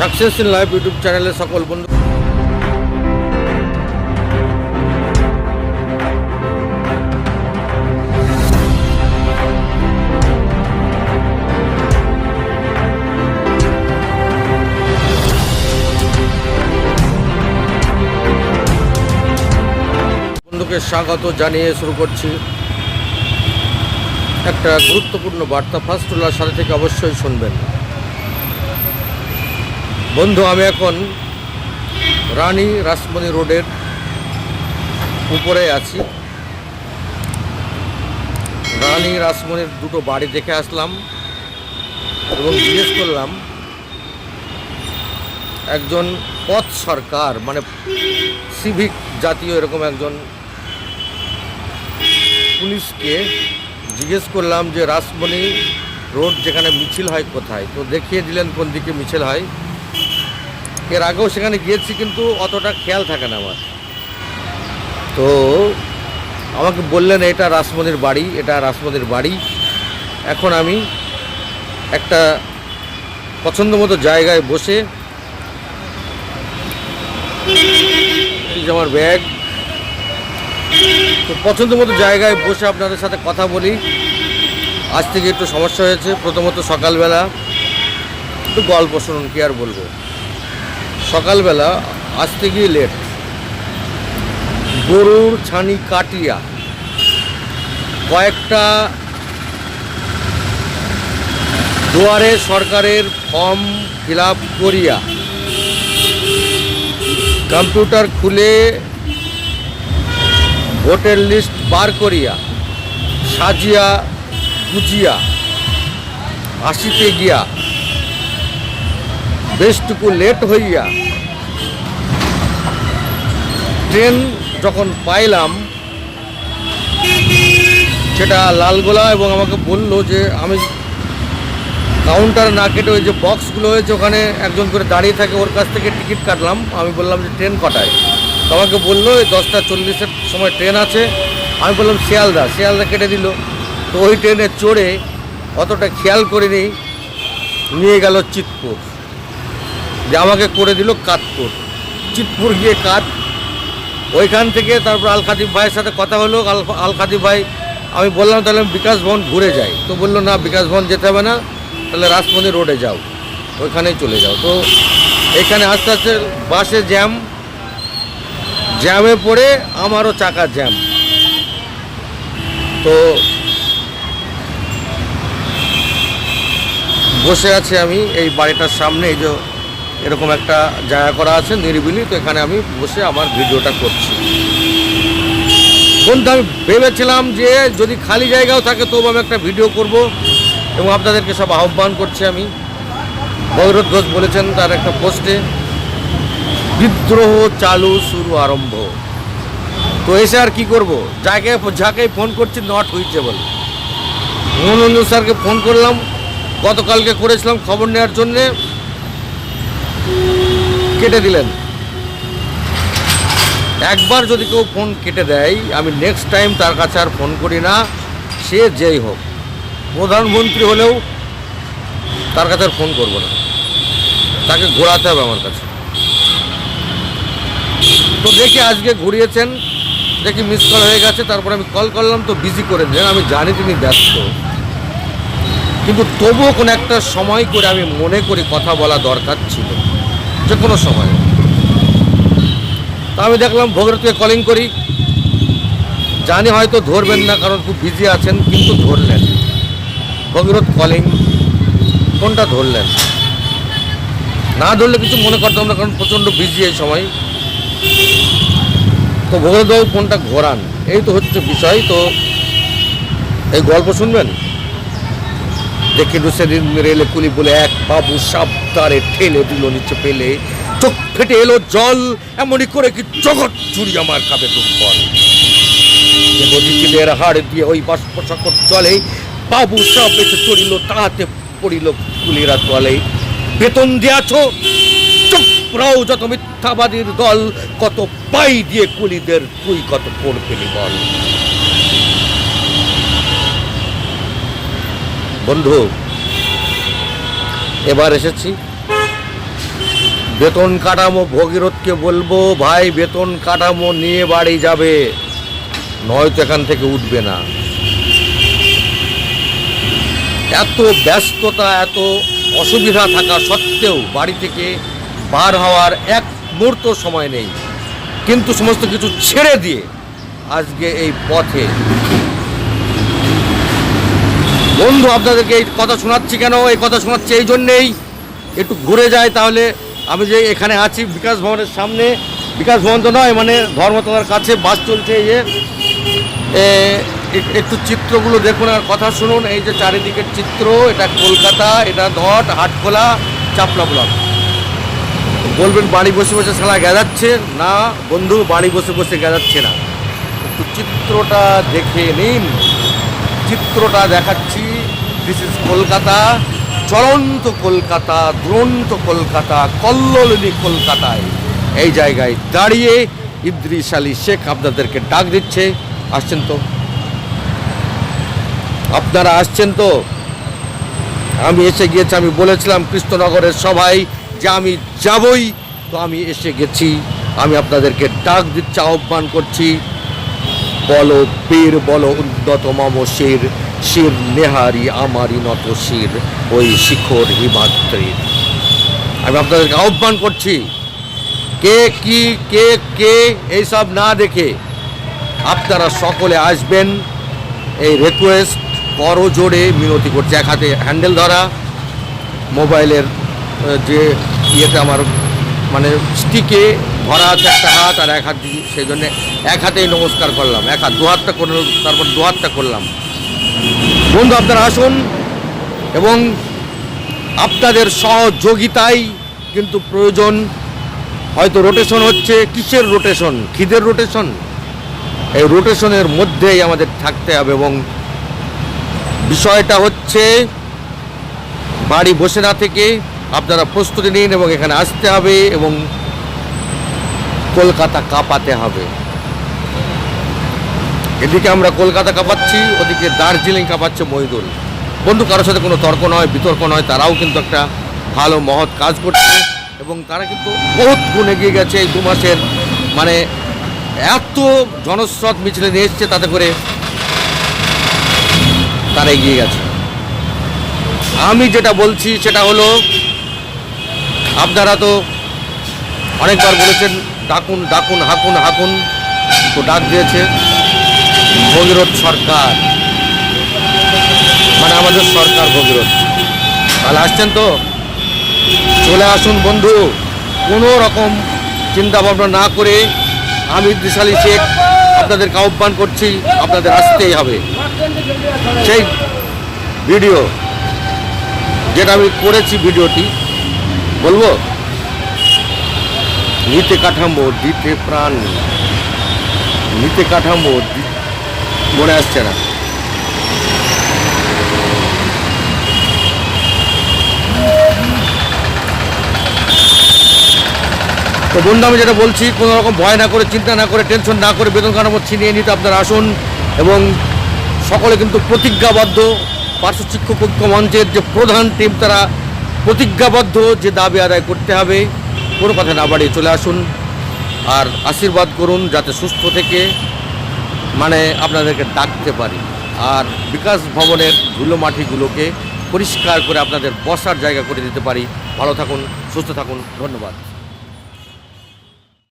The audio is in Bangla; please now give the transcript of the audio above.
সাকসেস ইন লাইফ ইউটিউব চ্যানেলের সকল বন্ধু বন্ধুকে স্বাগত জানিয়ে শুরু করছি। একটা গুরুত্বপূর্ণ বার্তা, ফার্স্ট সাথে থেকে অবশ্যই শুনবেন। বন্ধু, আমি এখন রানী রাসমণি রোডের উপরে আছি। রানী রাসমণির দুটো বাড়ি দেখে আসলাম এবং জিজ্ঞেস করলাম, একজন পথ সরকার মানে সিভিক জাতীয় এরকম একজন পুলিশকে জিজ্ঞেস করলাম যে, রাসমণি রোড যেখানে মিছিল হয় কোথায়? তো দেখিয়ে দিলেন কোন দিকে মিছিল হয়। এর আগেও সেখানে গিয়েছি, কিন্তু অতটা খেয়াল থাকে না আমার। তো আমাকে বললেন, এটা রাসমণির বাড়ি, এটা রাসমণির বাড়ি। এখন আমি একটা পছন্দ মতো জায়গায় বসে আমার ব্যাগ, তো পছন্দ মতো জায়গায় বসে আপনাদের সাথে কথা বলি। আজ থেকে একটু সমস্যা হয়েছে, প্রথমত সকালবেলা একটু গল্প শুনুন, কি আর বলব। সকালবেলা আসতে গিয়ে লেট গরুর ছানি কাটিয়া কয়েকটা দুয়ারে সরকারের ফর্ম ফিল করিয়া কম্পিউটার খুলে ভোটের লিস্ট বার করিয়া সাজিয়া গুজিয়া আসিতে গিয়া বেশটুকু লেট হইয়া ট্রেন যখন পাইলাম, সেটা লালগোলা এবং আমাকে বলল যে আমি কাউন্টার না কেটে ওই যে বক্সগুলো হয়েছে, ওখানে একজন করে দাঁড়িয়ে থাকে, ওর কাছ থেকে টিকিট কাটলাম। আমি বললাম যে ট্রেন কটায়? তো আমাকে বলল, ওই দশটা চল্লিশের সময় ট্রেন আছে। আমি বললাম, শিয়ালদা। শিয়ালদা কেটে দিল। তো ওই ট্রেনে চড়ে অতটা খেয়াল করিনি, নিয়ে গেল চিতপুর। যে আমাকে করে দিল কাতপুর চিতপুর গিয়ে কাত ওইখান থেকে তারপর আল খাদিব ভাইয়ের সাথে কথা হলো। আল আল খাদিব ভাই, আমি বললাম, তাহলে আমি বিকাশ ভবন ঘুরে যাই। তো বলল, না, বিকাশ ভবন যেতে হবে না। তাহলে রাসমণি রোডে যাও। ওইখানেই চলে যাও। তো এখানে আস্তে আস্তে বাসে জ্যাম। জ্যামে পড়ে আমারও চাকা জ্যাম। তো বসে আছি আমি এই বাড়িটার সামনে, এই যে এরকম একটা জায়গা করা আছে নিরিবিলি, তো এখানে আমি বসে আমার ভিডিওটা করছি। বন্ধু, আমি ভেবেছিলাম যে যদি খালি জায়গাও থাকে তবু আমি একটা ভিডিও করব এবং আপনাদেরকে সব আহ্বান করছি আমি। ভগরত ঘোষ বলেছেন তার একটা পোস্টে, বিদ্রোহ চালু শুরু আরম্ভ। তো এসে আর কি করব? যাকে যাকে ফোন করছি নট হুইচেবল মনোরঞ্জন স্যারকে ফোন করলাম, গতকালকে করেছিলাম খবর নেওয়ার জন্যে। কেটে দিলেন। একবার যদি কেউ ফোন কেটে দেয়, আমি নেক্সট টাইম তার কাছে আর ফোন করি না, সে যেই হোক। প্রধানমন্ত্রী হলেও তার কাছে আর ফোন করব না। তাকে ঘোরাতে হবে আমার কাছে। তো দেখি আজকে ঘুরিয়েছেন, দেখি মিস কল হয়ে গেছে, তারপর আমি কল করলাম, তো বিজি করে দিলেন। আমি জানি তিনি ব্যস্ত। কিন্তু তবুও কোনো একটা সময় করে আমি মনে করি কথা বলা দরকার ছিল। যে কোনো সময়। তা আমি দেখলাম ভোগরতকে কলিং করি। জানি হয়তো ধরবেন না, কারণ খুব বিজি আছেন, কিন্তু ধরলেন। ভগীরথ কলিং ফোনটা ধরলেন। না ধরলে কিছু মনে করতাম না, কারণ প্রচণ্ড বিজি এই সময়। তো ভগীরথবাবু ফোনটা ঘোরান। এই তো হচ্ছে বিষয়, তো এই গল্প শুনবেন? দেখে সেদিন রেলে কুলি বলে এক বাবু সাবতারে ঠেলে দিল নিচে পেলে। চোখ ফেটে এলো জল, এমনই করে কি জগৎ জুড়ি আমার কাবে দুর্বল যে হাড় দিয়ে ওই বাষ্প সকট জলে বাবু সব এসে চড়িল, তাহাতে পড়িল কুলিরা তলে বেতন দিয়াছ, চুপ রাও যত মিথ্যাবাদীর দল, কত পাই দিয়ে কুলিদের তুই কত পড় পেলি বল। বন্ধু এবার এসেছি। বেতন কাঠামো ভগীরথকে বলব, ভাই, বেতন কাঠামো নিয়ে বাড়ি যাবে। নয়তো এখান থেকে উঠবে না। এত ব্যস্ততা, এত অসুবিধা থাকা সত্ত্বেও বাড়ি থেকে বার হওয়ার এক মুহূর্ত সময় নেই। কিন্তু সমস্ত কিছু ছেড়ে দিয়ে আজকে এই পথে বন্ধু, আপনাদেরকে এই কথা শোনাচ্ছি কেন? এই কথা শোনাচ্ছি এই জন্যেই। একটু ঘুরে যায় তাহলে। আমি যে এখানে আছি বিকাশ ভবনের সামনে। বিকাশ ভবন তো নয় মানে ধর্মতলার কাছে বাস চলছে এই যে। একটু চিত্রগুলো দেখুন আর কথা শুনুন। এই যে চারিদিকের চিত্র, এটা কলকাতা, এটা ধট, হাটখোলা, চাপলা ব্লক। বলবেন, বাড়ি বসে বসে সালা গেজাচ্ছে না, বন্ধু, বাড়ি বসে বসে গেজাচ্ছে না। একটু চিত্রটা দেখে নিন। চিত্রটা দেখাচ্ছি। দিস ইজ কলকাতা চলন্ত কলকাতা দুরন্ত কলকাতা কল্লোলিনী কলকাতায় এই জায়গায় দাঁড়িয়ে ইদ্রিস আলী শেখ আপনাদেরকে ডাক দিচ্ছে। আসছেন তো? আপনারা আসছেন তো? আমি এসে গিয়েছি, আমি বলেছিলাম কৃষ্ণনগরের সবাই যে আমি যাবই। তো আমি এসে গেছি, আমি আপনাদেরকে ডাক দিচ্ছি, আহ্বান করছি। বলো বীর, বলো উন্নত মম শির শির নেহারি আমারই নত শির, ওই শিখর হিমাদ্রির আমি আপনাদেরকে আহ্বান করছি, কে কি, কে কে এইসব না দেখে আপনারা সকলে আসবেন। এই রিকোয়েস্ট বড় জোরে, মিনতি করছে, এক হাতে হ্যান্ডেল ধরা, মোবাইলের যে ইয়েতে আমার মানে স্টিকে ধরা আছে একটা হাত আর এক হাত, সেই জন্যে এক হাতেই নমস্কার করলাম, এক হাত, দু হাতটা করে তারপর দু হাতটা করলাম। বন্ধু, আপনারা আসুন এবং আপনাদের সহযোগিতাই কিন্তু প্রয়োজন। হয়তো রোটেশন হচ্ছে, কিসের রোটেশন খিদের রোটেশন এই রোটেশনের মধ্যেই আমাদের থাকতে হবে এবং বিষয়টা হচ্ছে, বাড়ি বসে না থেকে আপনারা প্রস্তুতি নিন এবং এখানে আসতে হবে এবং কলকাতা কাঁপাতে হবে। এদিকে আমরা কলকাতা কাঁপাচ্ছি, ওদিকে দার্জিলিং কাঁপাচ্ছে মহিদুল। বন্ধু, কারোর সাথে কোনো তর্ক নয়, বিতর্ক নয়, তারাও কিন্তু একটা ভালো মহৎ কাজ করছে এবং তারা কিন্তু বহুত গুণ এগিয়ে গেছে এই দু মাসের। মানে এত জনস্রোত মিছিলে নিয়ে এসছে, তাতে করে তারা এগিয়ে গেছে। আমি যেটা বলছি, সেটা হলো, আপনারা তো অনেকবার বলেছেন, ডাকুন ডাকুন, হাকুন হাকুন, তো ডাক দিয়েছে। ভগীরথ সরকার। মানে আমাদের সরকার ভগীরথ। তাহলে আসছেন তো? চলে আসুন বন্ধু। কোনো রকম চিন্তা ভাবনা না করে আমি দিশালি শেখ আপনাদেরকে আহ্বান করছি, আপনাদের আসতেই হবে। সেই ভিডিও যেটা আমি করেছি ভিডিওটি, বলব? নিতে কাঠামো, দিতে প্রাণ। নিতে কাঠামো দি- মনে আসছে না। তো বন্ধু, আমি যেটা বলছি, কোনো রকম ভয় না করে, চিন্তা না করে, টেনশন না করে বেতন কাঠামো ছিনিয়ে নিতে আপনারা আসুন এবং সকলে কিন্তু প্রতিজ্ঞাবদ্ধ। পার্শ্ব শিক্ষক ঐক্য মঞ্চের যে প্রধান টিম তারা প্রতিজ্ঞাবদ্ধ যে দাবি আদায় করতে হবে, কোনো কথা না বাড়িয়ে চলে আসুন। আর আশীর্বাদ করুন, যাতে সুস্থ থেকে মানে আপনাদেরকে ডাকতে পারি। আর বিকাশ ভবনের ধুলো মাটিগুলোকে পরিষ্কার করে আপনাদের বসার জায়গা করে দিতে পারি। ভালো থাকুন, সুস্থ থাকুন, ধন্যবাদ।